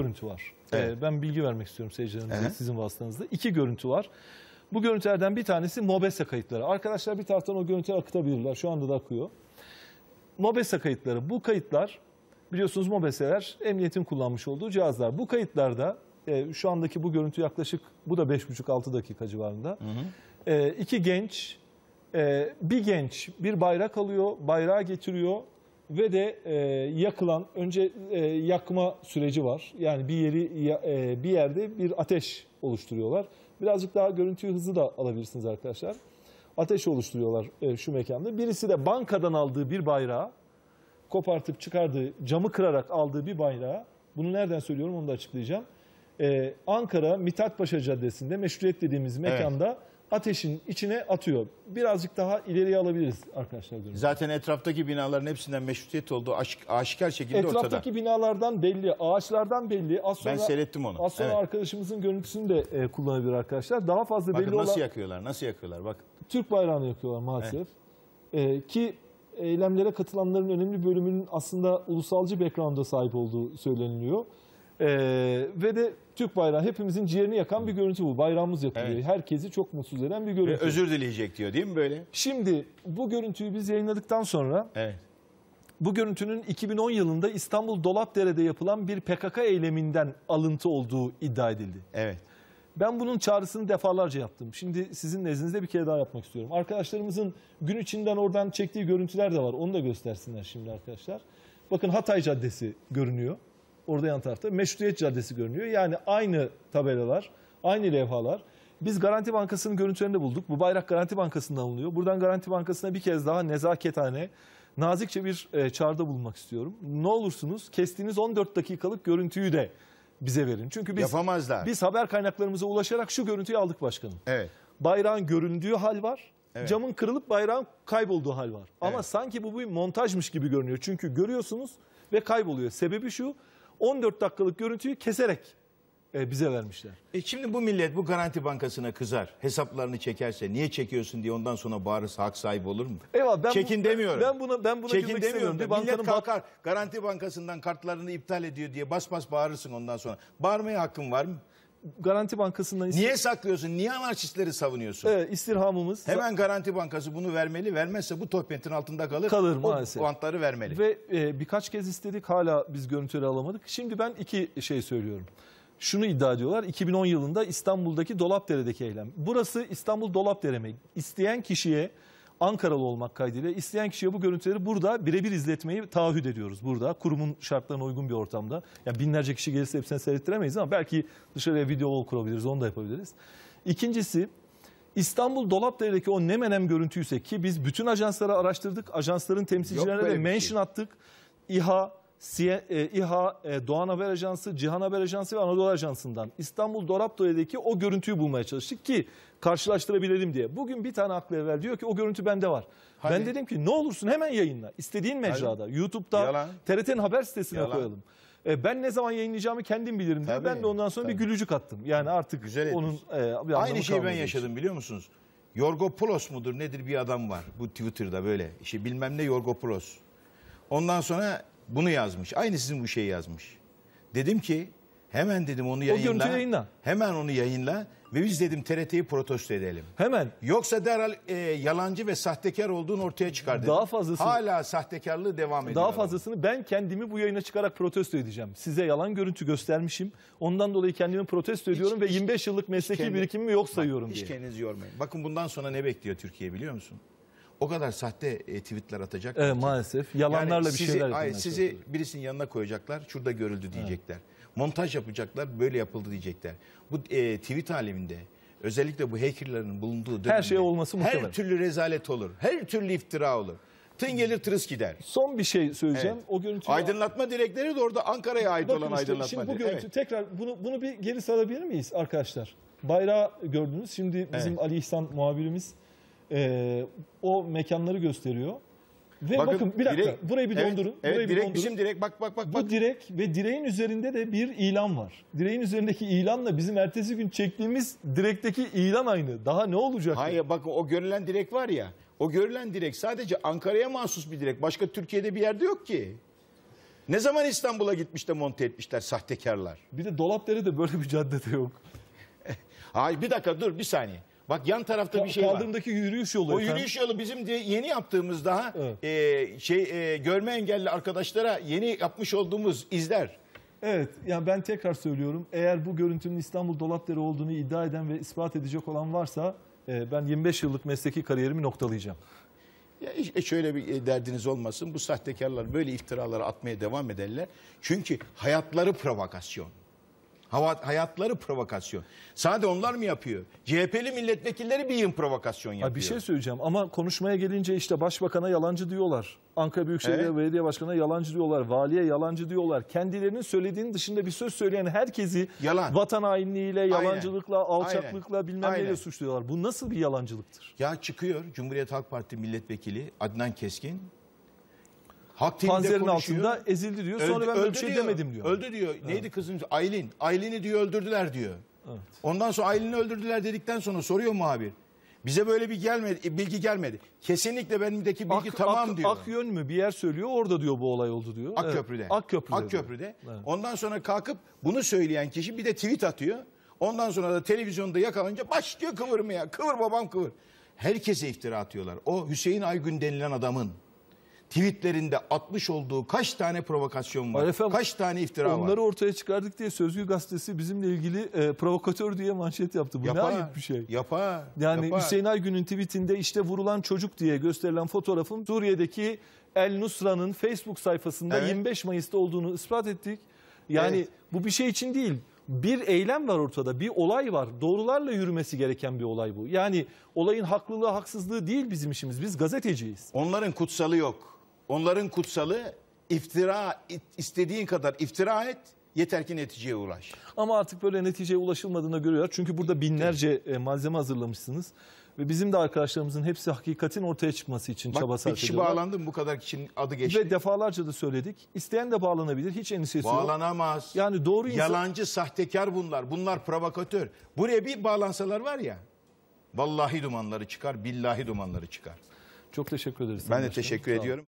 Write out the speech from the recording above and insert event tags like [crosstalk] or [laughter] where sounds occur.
görüntü var. Evet. Ee, ben bilgi vermek istiyorum seyircilerimize Hı hı. sizin vasıtanızda. İki görüntü var. Bu görüntülerden bir tanesi MOBESE kayıtları. Arkadaşlar bir taraftan o görüntüyü akıtabilirler. Şu anda da akıyor. MOBESE kayıtları. Bu kayıtlar biliyorsunuz MOBESE'ler emniyetin kullanmış olduğu cihazlar. Bu kayıtlarda e, şu andaki bu görüntü yaklaşık bu da 5,5-6 dakika civarında. E, iki genç e, bir genç bir bayrak alıyor, bayrağı getiriyor ve de e, yakılan önce e, yakma süreci var. Yani bir yeri e, bir yerde bir ateş oluşturuyorlar. Birazcık daha görüntüyü hızlı da alabilirsiniz arkadaşlar. Ateş oluşturuyorlar e, şu mekanda. Birisi de bankadan aldığı bir bayrağı kopartıp çıkardığı, camı kırarak aldığı bir bayrağı, bunu nereden söylüyorum onu da açıklayacağım. Ee, Ankara Mithatpaşa Caddesi'nde meşruiyet dediğimiz mekanda ateşin içine atıyor. Birazcık daha ileriye alabiliriz arkadaşlar. görüntüyü. Zaten etraftaki binaların hepsinden meşrutiyet olduğu aşk, aşikar şekilde Etraftaki ortada. binalardan belli, ağaçlardan belli. Az sonra, Ben seyrettim onu. Az sonra Evet. arkadaşımızın görüntüsünü de e, kullanabilir arkadaşlar. Daha fazla Bakın belli nasıl olan yakıyorlar, nasıl yakıyorlar bak. Türk bayrağını yakıyorlar maalesef. Ee, ki eylemlere katılanların önemli bölümünün aslında ulusalcı background'a sahip olduğu söyleniliyor. Ee, ve de Türk bayrağı hepimizin ciğerini yakan bir görüntü bu. Bayrağımız yakılıyor. Evet. Herkesi çok mutsuz eden bir Ve görüntü. özür dileyecek diyor değil mi böyle? Şimdi bu görüntüyü biz yayınladıktan sonra Evet. bu görüntünün 2010 yılında İstanbul Dolapdere'de yapılan bir PKK eyleminden alıntı olduğu iddia edildi. Evet. Ben bunun çağrısını defalarca yaptım. Şimdi sizin nezdinizde bir kere daha yapmak istiyorum. Arkadaşlarımızın gün içinden oradan çektiği görüntüler de var. Onu da göstersinler şimdi arkadaşlar. Bakın Hatay Caddesi görünüyor. Orada yan tarafta. Meşruiyet Caddesi görünüyor. Yani aynı tabelalar, aynı levhalar. Biz Garanti Bankası'nın görüntülerini bulduk. Bu bayrak Garanti Bankası'ndan alınıyor. Buradan Garanti Bankası'na bir kez daha nezaketane, nazikçe bir e, çağrıda bulunmak istiyorum. Ne olursunuz kestiğiniz 14 dakikalık görüntüyü de bize verin. Çünkü biz Yapamazlar. biz haber kaynaklarımıza ulaşarak şu görüntüyü aldık başkanım. Evet. Bayrağın göründüğü hal var. Evet. Camın kırılıp bayrağın kaybolduğu hal var. Ama Evet. sanki bu bir montajmış gibi görünüyor. Çünkü görüyorsunuz ve kayboluyor. Sebebi şu 14 dakikalık görüntüyü keserek e, bize vermişler. E şimdi bu millet bu Garanti Bankası'na kızar. Hesaplarını çekerse niye çekiyorsun diye ondan sonra bağırırsa hak sahibi olur mu? Eyvallah ben Çekin bu- demiyorum. Ben buna ben buna Çekin demiyorum. Bir Millet kalkar Garanti Bankası'ndan kartlarını iptal ediyor diye bas bas bağırırsın ondan sonra. Bağırmaya hakkın var mı? Garanti Bankası'ndan istir- Niye saklıyorsun? Niye anarşistleri savunuyorsun? Evet, istirhamımız Hemen Garanti Bankası bunu vermeli. Vermezse bu tohmetin altında kalır. Kalır o maalesef. puantları vermeli. Ve e, birkaç kez istedik hala biz görüntüleri alamadık. Şimdi ben iki şey söylüyorum. Şunu iddia ediyorlar 2010 yılında İstanbul'daki Dolapdere'deki eylem. Burası İstanbul Dolapdere mi? İsteyen kişiye Ankaralı olmak kaydıyla isteyen kişiye bu görüntüleri burada birebir izletmeyi taahhüt ediyoruz burada. Kurumun şartlarına uygun bir ortamda. Yani binlerce kişi gelirse hepsini seyrettiremeyiz ama belki dışarıya video wall kurabiliriz onu da yapabiliriz. İkincisi İstanbul Dolapdere'deki o ne menem görüntüyse ki biz bütün ajansları araştırdık. Ajansların temsilcilerine de şey. mention attık. İHA, İHA, e, Doğan Haber Ajansı, Cihan Haber Ajansı ve Anadolu Ajansı'ndan İstanbul Dolapdere'deki o görüntüyü bulmaya çalıştık ki karşılaştırabilelim diye. Bugün bir tane aklı evvel diyor ki o görüntü bende var. Hadi. Ben dedim ki ne olursun hemen yayınla. İstediğin mecrada. YouTube'da, Yalan. TRT'nin haber sitesine Yalan. koyalım. E, ben ne zaman yayınlayacağımı kendim bilirim. Tabii, Ben de ondan sonra bir tabii. gülücük attım. Yani artık Güzel onun e, bir Aynı şeyi ben kalmadığı için. yaşadım biliyor musunuz? Yorgopoulos mudur nedir bir adam var bu Twitter'da böyle. İşte bilmem ne Yorgopoulos. Ondan sonra bunu yazmış. Aynı sizin bu şeyi yazmış. Dedim ki hemen dedim onu yayınla. görüntüyü yayınla. Hemen onu yayınla ve biz dedim TRT'yi protesto edelim. Hemen Yoksa derhal e, yalancı ve sahtekar olduğun ortaya çıkar dedim. Daha fazlası- Hala sahtekarlığı devam ediyor. Daha adam. fazlasını ben kendimi bu yayına çıkarak protesto edeceğim. Size yalan görüntü göstermişim. Ondan dolayı kendimi protesto ediyorum ve 25 yıllık mesleki kendi- birikimimi yok sayıyorum Hiç diye. kendinizi yormayın. Bakın bundan sonra ne bekliyor Türkiye biliyor musun? O kadar sahte e, tweetler atacak. Evet, maalesef. Yalanlarla bir sizi, şeyler ay, Sizi çalışıyorlar. birisinin yanına koyacaklar. Şurada görüldü diyecekler. Montaj yapacaklar. Böyle yapıldı diyecekler. Bu e, tweet aleminde özellikle bu hackerların bulunduğu dönemde şey olması muhtemel. Her türlü rezalet olur. Her türlü iftira olur. Tın gelir tırıs gider. Son bir şey söyleyeceğim. Evet. O görüntüyü Aydınlatma direkleri de orada Ankara'ya ait Bakın olan işte aydınlatma şimdi bu görüntü Evet. tekrar bunu bunu bir geri sarabilir miyiz arkadaşlar? Bayrağı gördünüz. Şimdi bizim Evet. Ali İhsan muhabirimiz e, o mekanları gösteriyor. Ve bakın, bir dakika direk- burayı bir evet, dondurun. Evet, burayı bir direkt dondurun. bizim direkt bak bak bak. Bu bak. direk ve direğin üzerinde de bir ilan var. Direğin üzerindeki ilanla bizim ertesi gün çektiğimiz direkteki ilan aynı. Daha ne olacak? Hayır bakın o görülen direk var ya. O görülen direk sadece Ankara'ya mahsus bir direk. Başka Türkiye'de bir yerde yok ki. Ne zaman İstanbul'a gitmiş de monte etmişler sahtekarlar. Bir de Dolapdere de böyle bir caddede yok. [laughs] Hayır bir dakika dur bir saniye. Bak yan tarafta bir şey var. Kaldırımdaki yürüyüş yolu O efendim. yürüyüş yolu bizim de yeni yaptığımız daha Evet. e, şey e, görme engelli arkadaşlara yeni yapmış olduğumuz izler. Evet yani ben tekrar söylüyorum. Eğer bu görüntünün İstanbul Dolapdere olduğunu iddia eden ve ispat edecek olan varsa e, ben 25 yıllık mesleki kariyerimi noktalayacağım. Ya işte şöyle bir e, derdiniz olmasın. Bu sahtekarlar böyle iftiraları atmaya devam ederler. Çünkü hayatları provokasyon. Hava, hayatları provokasyon. Sadece onlar mı yapıyor? CHP'li milletvekilleri bir yığın provokasyon yapıyor. Ha, bir şey söyleyeceğim ama konuşmaya gelince işte başbakana yalancı diyorlar. Ankara Büyükşehir Evet. Belediye Başkanı'na yalancı diyorlar. Valiye yalancı diyorlar. Kendilerinin söylediğinin dışında bir söz söyleyen herkesi Yalan. vatan hainliğiyle, yalancılıkla, alçaklıkla Aynen. bilmem neyle Aynen. suçluyorlar. Bu nasıl bir yalancılıktır? Ya çıkıyor Cumhuriyet Halk Parti milletvekili Adnan Keskin. Halk Panzerin konuşuyor. altında ezildi diyor. Sonra Öldü- ben böyle bir öldü şey diyor. demedim diyor. Öldü diyor. Neydi kızın? Aylin. Aylin'i diyor öldürdüler diyor. Evet. Ondan sonra Aylin'i öldürdüler dedikten sonra soruyor muhabir. Bize böyle bir gelmedi, bilgi gelmedi. Kesinlikle benimdeki bilgi Ak- tamam Ak- diyor. Akyön mü bir yer söylüyor orada diyor bu olay oldu diyor. Akköprü'de. Evet. Akköprü'de. Akköprü'de. Evet. Ondan sonra kalkıp bunu söyleyen kişi bir de tweet atıyor. Ondan sonra da televizyonda yakalanınca başlıyor kıvırmaya. Kıvır babam kıvır. Herkese iftira atıyorlar. O Hüseyin Aygün denilen adamın tweetlerinde atmış olduğu kaç tane provokasyon var? Efendim, kaç tane iftira var? Onları ortaya çıkardık diye Sözcü Gazetesi bizimle ilgili e, provokatör diye manşet yaptı. Bu ne ayıp bir şey. Yapar. Yani yapar. Hüseyin Aygün'ün tweetinde işte vurulan çocuk diye gösterilen fotoğrafın Suriye'deki El Nusra'nın Facebook sayfasında Evet. 25 Mayıs'ta olduğunu ispat ettik. Yani Evet. bu bir şey için değil. Bir eylem var ortada, bir olay var. Doğrularla yürümesi gereken bir olay bu. Yani olayın haklılığı, haksızlığı değil bizim işimiz. Biz gazeteciyiz. Onların kutsalı yok. Onların kutsalı iftira istediğin kadar iftira et yeter ki neticeye uğraş. Ama artık böyle neticeye ulaşılmadığını görüyorlar. Çünkü burada binlerce e, malzeme hazırlamışsınız. Ve bizim de arkadaşlarımızın hepsi hakikatin ortaya çıkması için çaba Bak bir sarf kişi ediyorlar. bağlandı mı bu kadar kişinin adı geçti. Ve defalarca da söyledik. İsteyen de bağlanabilir. Hiç endişesi yok. Bağlanamaz. Yani doğru insan... Yalancı, sahtekar bunlar. Bunlar provokatör. Buraya bir bağlansalar var ya. Vallahi dumanları çıkar, billahi dumanları çıkar. Çok teşekkür ederiz. Ben de Başkanım. teşekkür ediyorum.